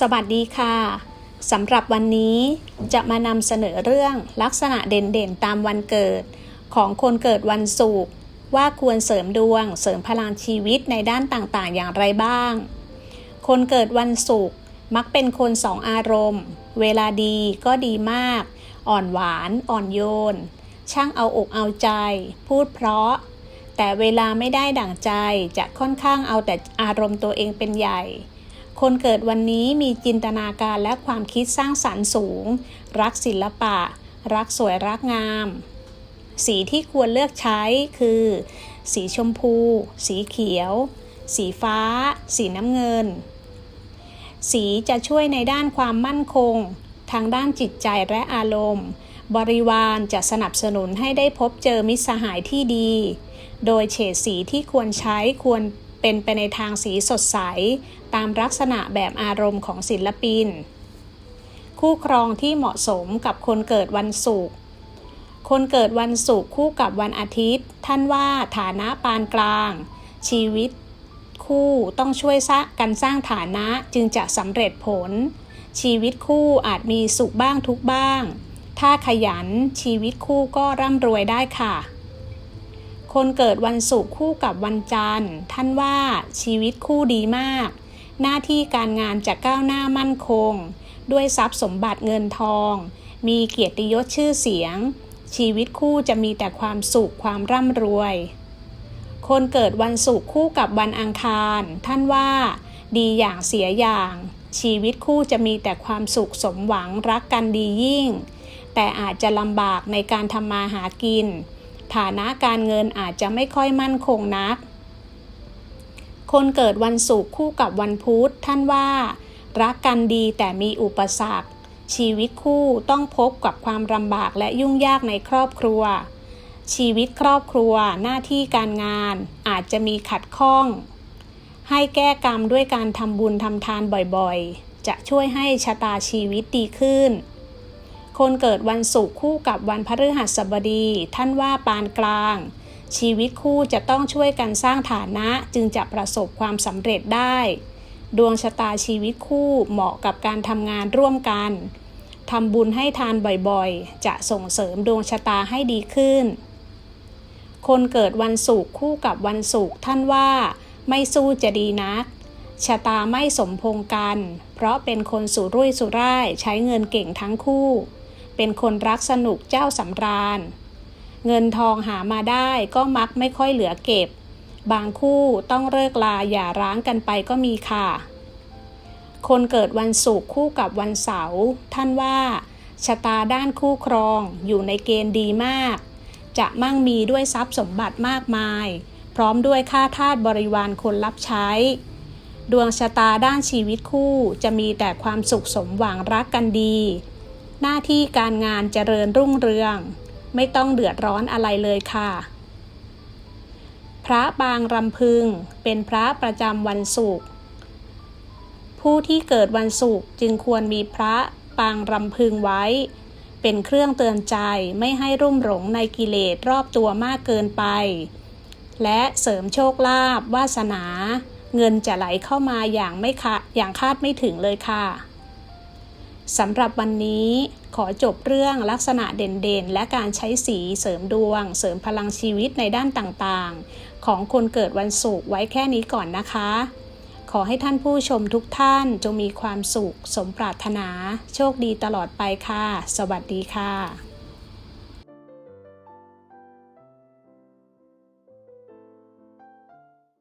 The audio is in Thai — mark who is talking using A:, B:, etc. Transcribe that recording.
A: สวัสดีค่ะสำหรับวันนี้จะมานำเสนอเรื่องลักษณะเด่นๆตามวันเกิด ของคนเกิดวันศุกร์ว่าควรเสริมดวง เสริมพลังชีวิตในด้านต่างๆ อย่างไรบ้าง คนเกิดวันศุกร์มักเป็นคนสองอารมณ์ เวลาดีก็ดีมาก อ่อนหวานอ่อนโยน ช่างเอาอกเอาใจ พูดเพราะ แต่เวลาไม่ได้ดั่งใจจะค่อนข้างเอาแต่อารมณ์ตัวเองเป็นใหญ่ คนเกิดวันนี้มีจินตนาการและความคิดสร้างสรรค์สูง รักศิลปะ รักสวยรักงาม สีที่ควรเลือกใช้คือ สีชมพู สีเขียว สีฟ้า สีน้ำเงิน สีจะช่วยในด้านความมั่นคง ทางด้านจิตใจและอารมณ์ บริวารจะสนับสนุนให้ได้พบเจอมิตรสหายที่ดี โดยเฉดสีที่ควรใช้ควร เป็นไปในทางสีสดใส ตามลักษณะแบบอารมณ์ของศิลปิน คู่ครองที่เหมาะสมกับคนเกิดวันศุกร์คนเกิดวันศุกร์คู่กับวันอาทิตย์ ท่านว่าฐานะปานกลาง ชีวิตคู่ต้องช่วยสร้างกันสร้างฐานะจึงจะสำเร็จผล ชีวิตคู่อาจมีสุขบ้างทุกบ้าง ถ้าขยันชีวิตคู่ก็ร่ำรวยได้ค่ะ คนเกิดวันศุกร์คู่กับวันจันทร์ ท่านว่าชีวิตคู่ดีมาก หน้าที่การงานจะก้าวหน้ามั่นคง ด้วยทรัพย์สมบัติเงินทอง มีเกียรติยศชื่อเสียง ชีวิตคู่จะมีแต่ความสุขความร่ำรวย คนเกิดวันศุกร์คู่กับวันอังคาร ท่านว่า ดีอย่างเสียอย่าง ชีวิตคู่จะมีแต่ความสุขสมหวังรักกันดียิ่ง แต่อาจจะลำบากในการทำมาหากิน ฐานะการเงินอาจจะไม่ค่อยมั่นคงนัก คนเกิดวันศุกร์คู่กับวันพุธท่านว่า รักกันดีแต่มีอุปสรรค ชีวิตคู่ต้องพบกับความลำบากและยุ่งยากในครอบครัว ชีวิตครอบครัวหน้าที่การงานอาจจะมีขัดข้อง ให้แก้กรรมด้วยการทำบุญทำทานบ่อยๆ จะช่วยให้ชะตาชีวิตดีขึ้น คนเกิดวันศุกร์คู่กับวันพฤหัสบดี ท่านว่าปานกลาง ชีวิตคู่จะต้องช่วยกันสร้างฐานะจึงจะประสบความสำเร็จได้ ดวงชะตาชีวิตคู่เหมาะกับการทำงานร่วมกันทำบุญให้ทานบ่อยๆ จะส่งเสริมดวงชะตาให้ดีขึ้น คนเกิดวันศุกร์คู่กับวันศุกร์ท่านว่าไม่สู้จะดีนัก ชะตาไม่สมพงกัน เพราะเป็นคนสุรุ่ยสุร่ายใช้เงินเก่งทั้งคู่ เป็นคนรักสนุกเจ้าสำราญ เงินทองหามาได้ก็มักไม่ค่อยเหลือเก็บ บางคู่ต้องเลิกลาอย่าร้างกันไปก็มีค่ะ คนเกิดวันศุกร์คู่กับวันเสาร์ท่านว่าชะตาด้านคู่ครองอยู่ในเกณฑ์ดีมาก จะมั่งมีด้วยทรัพย์สมบัติมากมาย พร้อมด้วยค่าทาสบริวารคนรับใช้ ดวงชะตาด้านชีวิตคู่จะมีแต่ความสุขสมหวังรักกันดี หน้าที่การงานเจริญรุ่งเรือง ไม่ต้องเดือดร้อนอะไรเลยค่ะ พระบางรำพึงเป็นพระประจำวันศุกร์ผู้ที่เกิดวันศุกร์จึงควรมีพระปางรำพึงไว้ เป็นเครื่องเตือนใจไม่ให้รุ่มหลงในกิเลสรอบตัวมากเกินไป และเสริมโชคลาภวาสนา เงินจะไหลเข้ามาอย่างไม่คาอย่างคาดไม่ถึงเลยค่ะ สำหรับวันนี้ขอจบเรื่องลักษณะเด่นๆ และการใช้สีเสริมดวง เสริมพลังชีวิตในด้านต่างๆ ของคนเกิดวันศุกร์ไว้แค่นี้ก่อนนะคะ ขอให้ท่านผู้ชมทุกท่านจงมีความสุข สมปรารถนา โชคดีตลอดไปค่ะ สวัสดีค่ะ